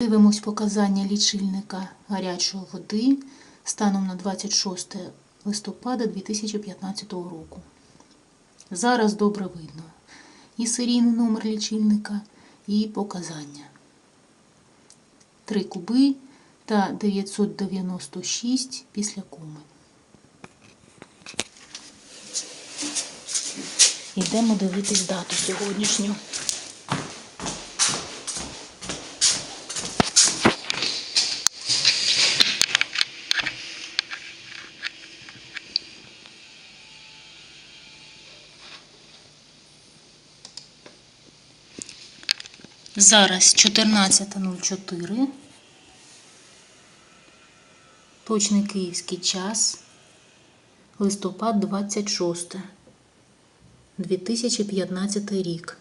Дивимось показання лічильника гарячої води станом на 26 листопада 2015 року. Зараз добре видно і серійний номер лічильника, і показання. 3 куби та 996 після коми. Йдемо дивитись дату сьогоднішню. Зараз 14.04. Точний київський час. Листопад 26. 2015 рік.